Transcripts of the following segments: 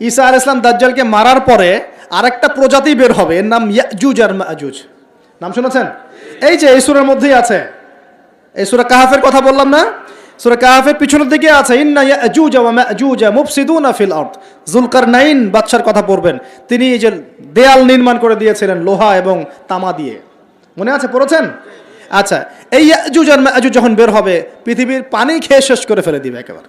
ঈসা আল ইসলাম দাজ্জালকে মারার পরে আরেকটা প্রজাতি বের হবে। এর নাম ইয়াজুজ আর মাজুজ। নাম শুনেছেন? এই যে এই সুরের মধ্যেই আছে। এই সুরা কাহাফের কথা বললাম না? সুরা কাহাফের পিছনের দিকে আছে, ইন্না ইয়াজুজ ওয়া মাজুজ মুফসিদুনা ফিল আরদ। জুলকারনাইন বাদশার কথা পড়বেন। তিনি এই যে দেয়াল নির্মাণ করে দিয়েছিলেন লোহা এবং তামা দিয়ে। মনে আছে? পড়েছেন? আচ্ছা এই ইয়াজুজ আর মাজুজ যখন বের হবে, পৃথিবীর পানি খেয়ে শেষ করে ফেলে দিবে একেবারে।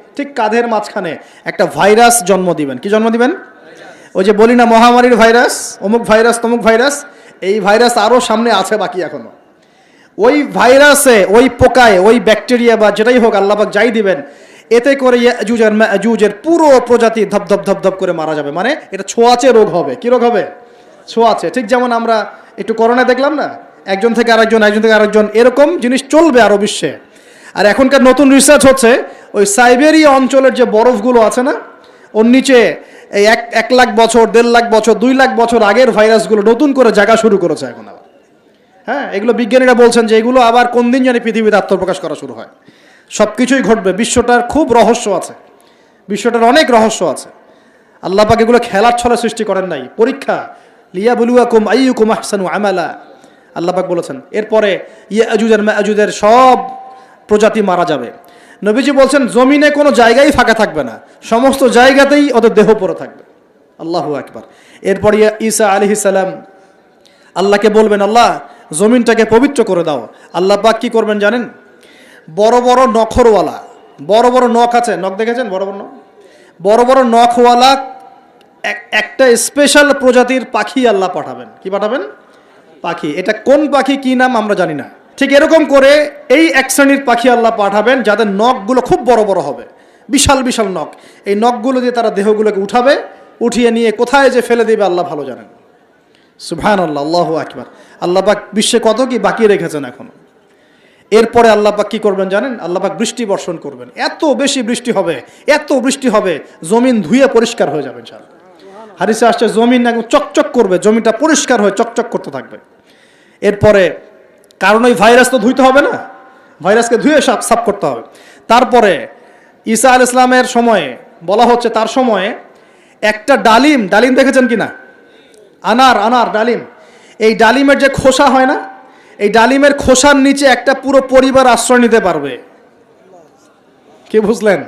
ঠিক কাঁধের মাঝখানে একটা ভাইরাস জন্ম দিবেন। কি জন্ম দিবেন? ওই যে বলি না, মহামারীর ভাইরাস, অমুক ভাইরাস, তমুক ভাইরাস, এই ভাইরাস আরও সামনে আছে বাকি এখনও। ওই ভাইরাসে, ওই পোকায়, ওই ব্যাকটেরিয়া বা যেটাই হোক আল্লাহবাক যাই দিবেন, এতে করে ইয়াজুজ আর মাজুজের পুরো প্রজাতি ধপ ধপ ধপ ধপ করে মারা যাবে। মানে এটা ছোঁয়াচে রোগ হবে। কি রোগ হবে? ছোঁয়াচে। ঠিক যেমন আমরা একটু করোনা দেখলাম না? একজন থেকে আরেকজন, একজন থেকে আরেকজন, এরকম জিনিস চলবে আরও বিশ্বে। আর এখনকার নতুন রিসার্চ হচ্ছে ওই সাইবেরিয়া অঞ্চলের যে বরফগুলো আছে না, ওর নিচে এই এক এক লাখ বছর, দেড় লাখ বছর, দুই লাখ বছর আগের ভাইরাসগুলো নতুন করে জায়গা শুরু করেছে এখন আবার। হ্যাঁ এগুলো বিজ্ঞানীরা বলছেন যে এগুলো আবার কোন দিন জানি পৃথিবীতে আত্মপ্রকাশ করা শুরু হয়। সব কিছুই ঘটবে, বিশ্বটার খুব রহস্য আছে, বিশ্বটার অনেক রহস্য আছে। আল্লাহ পাক এগুলো খেলার ছলে সৃষ্টি করেন নাই। পরীক্ষা লিয়া বলুয়া কুম আইয়ু কুম আহসানু আমালা। আল্লাহ পাক বলেছেন, এরপরে ইয়াজুজের মাজুজের সব প্রজাতি মারা যাবে। নবীজি বলছেন, জমিনে কোনো জায়গায় ফাঁকা থাকবে না। সমস্ত জায়গাতেই ওদের দেহ পড়ে থাকবে। আল্লাহ একবার এরপর ঈসা আলহি সালাম আল্লাহকে বলবেন, আল্লাহ, জমিনটাকে পবিত্র করে দাও। আল্লাহ পাক কি করবেন জানেন? বড় বড় নখরওয়ালা, বড় বড় নখ আছে, নখ দেখেছেন? বড় বড় নখ? বড় বড় নখওয়ালা এক- একটা স্পেশাল প্রজাতির পাখি আল্লাহ পাঠাবেন। কি পাঠাবেন? পাখি। এটা কোন পাখি, কি নাম আমরা জানি না। ঠিক এরকম করে এই এক শ্রেণির পাখি আল্লাহ পাঠাবেন যাদের নখগুলো খুব বড় বড় হবে। বিশাল বিশাল নখ। এই নখগুলো দিয়ে তারা দেহগুলোকে উঠাবে, উঠিয়ে নিয়ে কোথায় যে ফেলে দেবে আল্লাহ ভালো জানেন। সুবহান আল্লাহ আল্লাহ আকবার। আল্লাহ পাক বিশ্বে কত কি বাকি রেখেছেন এখনও। এরপরে আল্লাহ পাক কি করবেন জানেন? আল্লাহ পাক বৃষ্টি বর্ষণ করবেন। এত বেশি বৃষ্টি হবে, এত বৃষ্টি হবে, জমিন ধুয়ে পরিষ্কার হয়ে যাবে ইনশাআল্লাহ। হারিসে আসছে, জমিন একদম চকচক করবে, জমিটা পরিষ্কার হয়ে চকচক করতে থাকবে। এরপরে কারণ ওই ভাইরাস তো ধুইতে হবে না। ভাইরাসকে ধুয়ে সাফ সাফ করতে হবে। তারপরে ঈসা আল ইসলামের সময়ে, বলা হচ্ছে তার সময়ে একটা ডালিম ডালিম দেখেছেন কি না আনার আনার ডালিম। এই ডালিমের যে খোসা হয় না, এই ডালিমের খোসার নিচে একটা পুরো পরিবার আশ্রয় নিতে পারবে। কে বুঝলেন?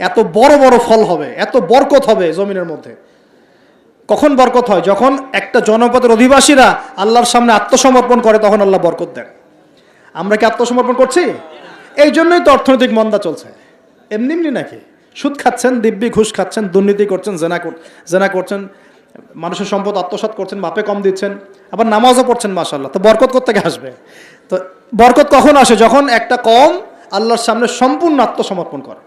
এত বড় বড় ফল হবে, এত বরকত হবে জমিনের মধ্যে। কখন বরকত হয়? যখন একটা জনপদের অধিবাসীরা আল্লাহর সামনে আত্মসমর্পণ করে, তখন আল্লাহ বরকত দেন। আমরা কি আত্মসমর্পণ করছি? এই জন্যই তো অর্থনৈতিক মন্দা চলছে। এমনি এমনি নাকি? সুদ খাচ্ছেন, দিব্যি ঘুষ খাচ্ছেন, দুর্নীতি করছেন, জেনা জেনা করছেন, মানুষের সম্পদ আত্মসাৎ করছেন মাপে কম দিচ্ছেন, আবার নামাজও পড়ছেন মাশাল্লাহ তো বরকত কোথেকে আসবে? তো বরকত কখন আসে? যখন একটা কম আল্লাহর সামনে সম্পূর্ণ আত্মসমর্পণ করে।